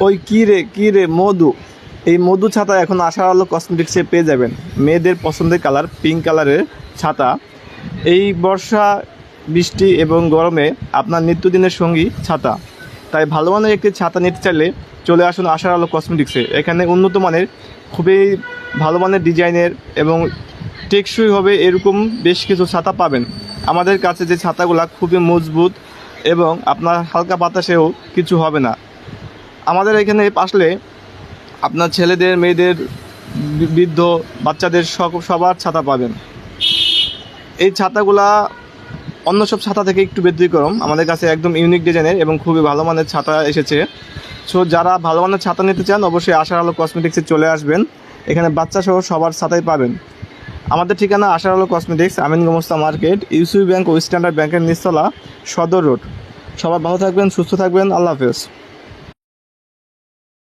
ওই কী রে কী রে, মধু। এই মধু ছাতা এখন আশার আলো কসমেটিক্সে পেয়ে যাবেন। মেয়েদের পছন্দের কালার পিঙ্ক কালারের ছাতা। এই বর্ষা, বৃষ্টি এবং গরমে আপনার নিত্যদিনের সঙ্গী ছাতা। তাই ভালো মানের একটি ছাতা নিতে চাইলে চলে আসুন আশার আলো কসমেটিক্সে এখানে উন্নত মানের, খুবই ভালো মানের ডিজাইনের এবং টেকসই হবে এরকম বেশ কিছু ছাতা পাবেন। আমাদের কাছে যে ছাতাগুলো খুবই মজবুত এবং আপনার হালকা বাতাসেও কিছু হবে না। আমাদের এখানে আসলে আপনার ছেলেদের, মেয়েদের বৃদ্ধ, বাচ্চাদের সবার ছাতা পাবেন। এই ছাতাগুলা অন্য সব ছাতা থেকে একটু ব্যতিক্রম আমাদের কাছে একদম ইউনিক ডিজাইনের এবং খুবই ভালো মানের ছাতা এসেছে। সো যারা ভালো মানের ছাতা নিতে চান, অবশ্যই আশার আলো কসমেটিক্সে চলে আসবেন। এখানে বাচ্চা সহ সবার ছাতাই পাবেন। আমাদের ঠিকানা আশার আলো cosmetics Amin Gomosta market UCB bank ও স্ট্যান্ডার্ড ব্যাংকের নিচতলা, সদর রোড। সবাই ভালো থাকবেন, সুস্থ থাকবেন, আল্লাহ হাফেজ।